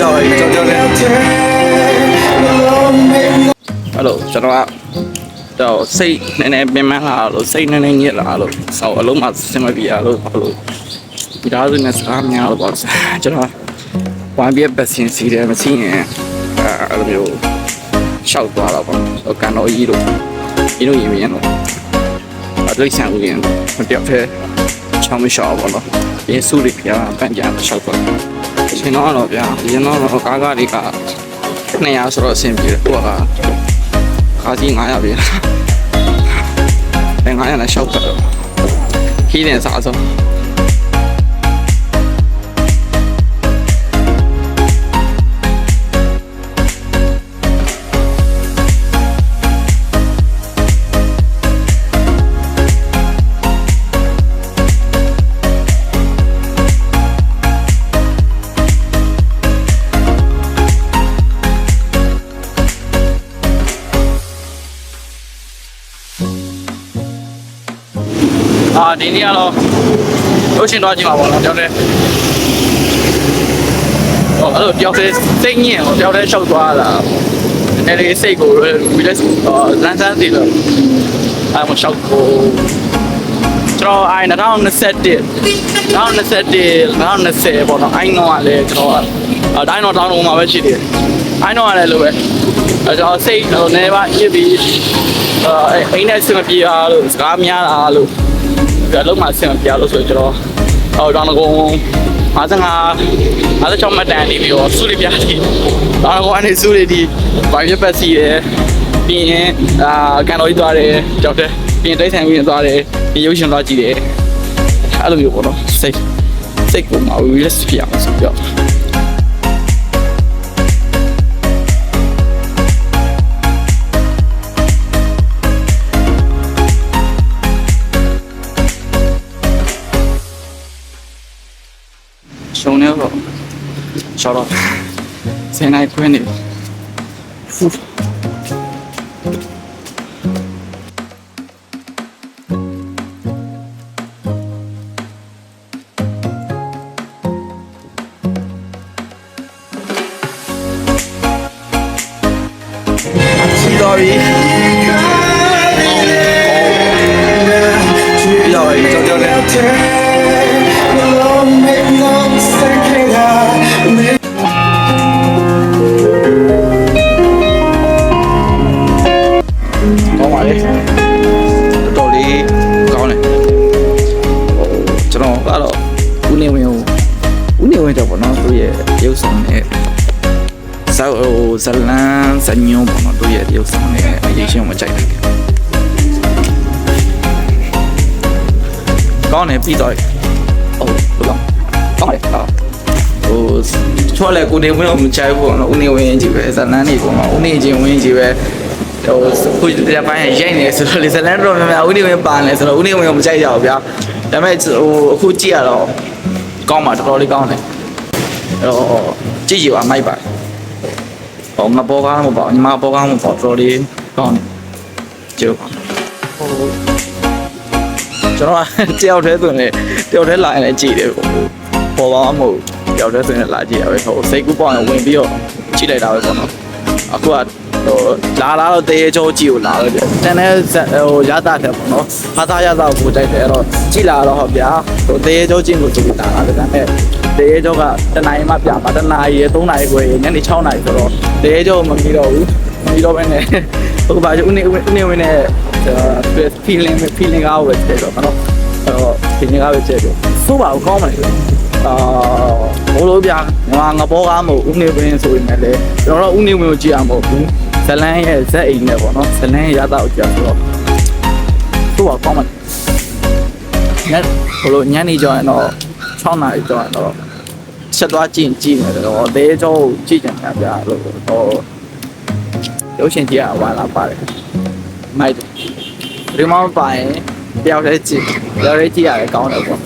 ရောက်ပြီကြောက်ကြောက်နေအဲ့လိုကျွန်တော်ကတော့စိတ်နည်းနည်းပင်ပန်းလာလို့စိတ်နည်းနည်းညစ်လာလို့ဆောက်အလုံးမစင်မပြေရလို့ဘာလို့ဒီသားစုနဲ့စကားများလို့ပေါ့ကျွန်တော်ဝိုင်းပြပတ်စင်စီတယ်မစီရင်အဲ့လိုမျိုးရှောက်သွားတော့ပေါ့ကန်တော်ကြီးတို့ဒီလိုရင်ရင်တော့အတွေ့ဆန်ဦးရင်မပြောက်သေးချောင်းမရှောက်ပါတော့ဒီစုတွေပြပန့်ကြရှောက်သွား ရှင်တော့တော့ဗျာဒီတော့ကားကားတွေက200ဆိုတော့အဆင်ပြေတယ်ဟိုကကားကြီး900ပြေအဲ900နဲ့ရှောက်တော့ခီးနေစားဆုံး ဒီနေ့ကတော့လှုပ်ရှင်တော့ကြည့်ပါဘောနော်ကြောက်တယ်ဟောအဲ့လိုကြောက်တယ်စိတ်ညစ်ဟောကြောက်တယ်ရှောက်သွားတာနည်းနည်းစိတ်ကို relax တော့လမ်းစမ်းသေးလို့အဲ့မရှောက်ကိုကျွန်တော်အိုင်2021 2021 2020ပေါ့နော်အိုင်တော့ကလည်းကျွန်တော်အတိုင်းတော့တောင်းတော့မှာပဲရှိတယ်အိုင်တော့ကလည်းလိုပဲအဲကျွန်တော်စိတ်တော့နည်းပါရစ်ပြီးအဲအိမ်နဲ့စင်မပြေအားလို့စကားများတာလို့ ပြလုံးမှာဆင်ပြလို့ဆိုကျွန်တော်ဟောတောင်းတကုံ55 56မှတ်တန်နေပြီးတော့စုလေးပြတီတောင်းတကုံအနေစုလေးဒီဗိုင်ရပတ်စီရယ်ပြီးရင်အာကန်တော်ကြီးသွားတယ်ကြောက်တယ်ပြီးရင်တိတ်ဆန်ပြီးသွားတယ်ပြီးရုပ်ရှင်သွားကြည့်တယ်အဲ့လိုမျိုးပေါ့နော်စိတ်စိတ်ကိုမ relax ဖြစ်အောင်ဆိုပြော ရှုံနေတော့ရှော့တော့စင်နိုင်ခွင်းနေဖူစီတော်ပြီရောက်ပြီကြောက်ကြောက်နေ ဝင်းတော့ပေါ့နော်သူရဲ့ရုပ်ဆောင်နဲ့ဇာဟိုဇလန်စညုံပေါ့နော်သူရဲ့ရုပ်ဆောင်နဲ့အရေးရှင်ကိုမကြိုက်တယ်ကောင်းတယ်ပြီးတော့ဟုတ်ဘယ်လိုကောင်းတယ်ကောင်းဟိုချောလဲကိုနေဝင်းကိုမကြိုက်ဘူးပေါ့နော်ဦးနေဝင်းကြီးပဲဇလန်နေပေါ့နော်ဦးနေချင်းဝင်းကြီးပဲဟိုခုဒီပိုင်းရိုက်နေဆိုတော့လေဇလန်တော့များများဦးနေဝင်းပါနေဆိုတော့ဦးနေဝင်းကိုမကြိုက်ကြဘူးဗျာဒါပေမဲ့ဟိုအခုကြည့်ရတော့ကောင်းပါတော်တော်လေးကောင်းတယ် အဲ့တော့ကြည့်ကြပါမိုက်ပါဟောငါပေါ်ကားမပေါ့ညီမပေါ်ကားမပေါ့တော်တော်လေးကောင်းတယ်ကြည့်ပါဟိုကျွန်တော်တယောက်တည်းဆိုရင်တယောက်တည်းလာရင်လည်းကြည့်တယ်ဟိုပေါ်ပါမဟုတ်တယောက်တည်းဆိုရင်လာကြည့်ရပဲဟိုစိတ်ကူးပေါ့ရင်ဝင်ပြီးတော့ကြည့်လိုက်တာပဲပေါ့နော်အခုက ဟိုလာလာတော့တေးချိုးကြည့်ကိုလာတော့တန်တဲ့ဟိုရတာတယ်ပေါ့နော်ဟာသားရတာကိုကြိုက်တယ်အဲ့တော့ကြည့်လာတော့ဟောဗျာဟိုတေးချိုးကြည့်လို့ကြည့်လာတာဒါပေမဲ့တေးချိုးကတနင်္လာရီမှပြမှာတနင်္လာရီ3နာရီခွဲညနေ6နာရီဆိုတော့တေးချိုးမပြီးတော့ဘူးမပြီးတော့ပဲနဲ့ဟိုဘာဦးနေဦးနေဝင်နဲ့ feeling feeling ကောပဲတဲ့တော့နော်အဲ့တော့ feeling ကောပဲတဲ့တော့စိုးပါဘူးကောင်းပါလေအာဘိုးလိုပြငါငဘောကားမဟုတ်ဦးနေဝင်းဆိုရင်လည်းကျွန်တော်တို့ဦးနေဝင်းကိုကြည့်ရမှာမဟုတ်ဘူး ဇလန်းရဲ့ဇက်အိမ်နဲ့ပေါ့နော်ဇလန်းရဲ့ရတာကိုကြည့်ဆိုတော့သူ့ကကောင်းပါလေညဘိုးလိုညနေကျော်ရင်တော့6နာရီကျော်ရင်တော့ချက်သွားကြည့်ကြည့်နေတယ်တော့တဲကျော်ကြည့်ကြတယ်ဗျာလို့တော့ရုပ်ရှင်ကြည့်ရဝါလာပါတယ်မိုက်တယ်ဒီမှာပါရင်တယောက်တည်းကြည့်တယောက်တည်းကြည့်ရတယ်ကောင်းတယ်ပေါ့